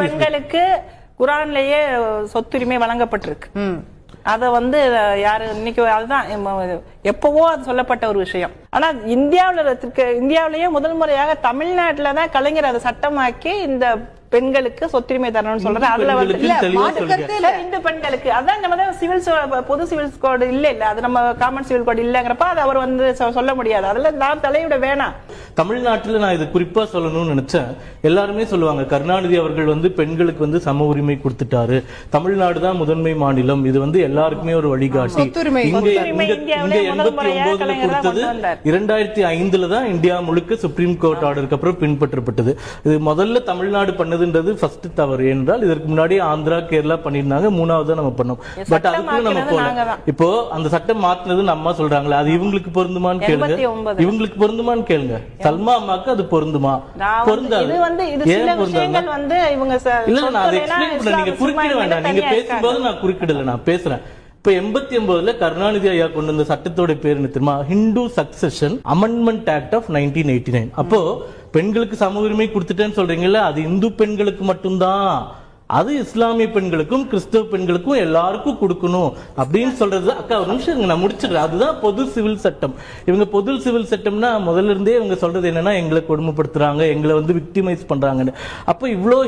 பெண்களுக்கு குரான்லயே சொத்துரிமை வழங்கப்பட்டிருக்கு. அத வந்து யாரு இன்னைக்கு அதுதான் எப்பவோ அது சொல்லப்பட்ட ஒரு விஷயம். ஆனா இந்தியாவுல இருக்க இந்தியாவிலேயே முதல் முறையாக தமிழ்நாட்டுல தான் கலைஞர் அதை சட்டமாக்கி இந்த பெண்களுக்கு சொத்துரிமை தரணும்னு சொல்றது அதுல வந்து இல்ல, இந்து பெண்களுக்கு. அதான் நம்ம தான் சிவில் பொது சிவில் கோடு இல்ல இல்ல. அது நம்ம காமன் சிவில் கோடு இல்லங்கிறப்ப அது அவர் வந்து சொ- சொல்ல முடியாது. அதுல நான் தலையிட வேணாம். தமிழ்நாட்டுல நான் இது குறிப்பா சொல்லணும்னு நினைச்சேன். எல்லாருமே சொல்லுவாங்க கருணாநிதி அவர்கள் வந்து பெண்களுக்கு வந்து சம உரிமை கொடுத்துட்டாரு. தமிழ்நாடு தான் முதன்மை மாநிலம். இது வந்து எல்லாருக்குமே ஒரு வழிகாட்டி. எண்பத்தி ஒன்பதுல கொடுத்தது. இரண்டாயிரத்தி ஐந்துல தான் இந்தியா முழுக்க சுப்ரீம் கோர்ட் ஆர்டருக்கு அப்புறம் பின்பற்றப்பட்டது. இது முதல்ல தமிழ்நாடு பண்ணதுன்றது ஃபர்ஸ்ட் தவறு. என்றால் இதற்கு முன்னாடி ஆந்திரா கேரளா பண்ணியிருந்தாங்க. மூணாவது நம்ம பண்ணோம். பட் அதுக்குள்ள நம்ம போல. இப்போ அந்த சட்டம் மாத்தினது நம்ம அம்மா சொல்றாங்களே அது இவங்களுக்கு பொருந்துமான்னு கேளுங்க. 89. இவங்களுக்கு பொருந்துமான்னு கேளுங்க. சல்மா அம்மாக்கு அது பொருந்துமா? பொருந்தாது. இது வந்து இது சில விஷயங்கள் வந்து இவங்க இல்ல நான் அதை எக்ஸ்பிளைன் பண்ண நீங்க குறுக்கிட வேண்டாம். நீங்க பேசும்போது. நான் குறுக்கிடல நான் பேசுறேன். இப்ப எண்பத்தி ஒன்பதுல கருணாநிதி ஐயா கொண்டு வந்த சட்டத்தோட பேர் என்ன தெரியுமா? Hindu succession amendment act of nineteen eighty nine அப்போ பெண்களுக்கு சம உரிமை கொடுத்துட்டேன்னு சொல்றீங்கல்ல அது இந்து பெண்களுக்கு மட்டும்தான். அது இஸ்லாமிய பெண்களுக்கும் கிறிஸ்தவ பெண்களுக்கும் எல்லாருக்கும் கொடுக்கணும். அப்படின்னு சொல்றது அக்கா ஒரு நிமிஷம் நான் முடிச்சிடுறேன். அதுதான் பொது சிவில் சட்டம். இவங்க பொது சிவில் சட்டம்னா முதல்ல இருந்தே இவங்க சொல்றது என்னன்னா எங்களை கொடுமைப்படுத்துறாங்க எங்களை வந்து விக்டிமைஸ் பண்றாங்கன்னு. அப்போ இவ்வளோ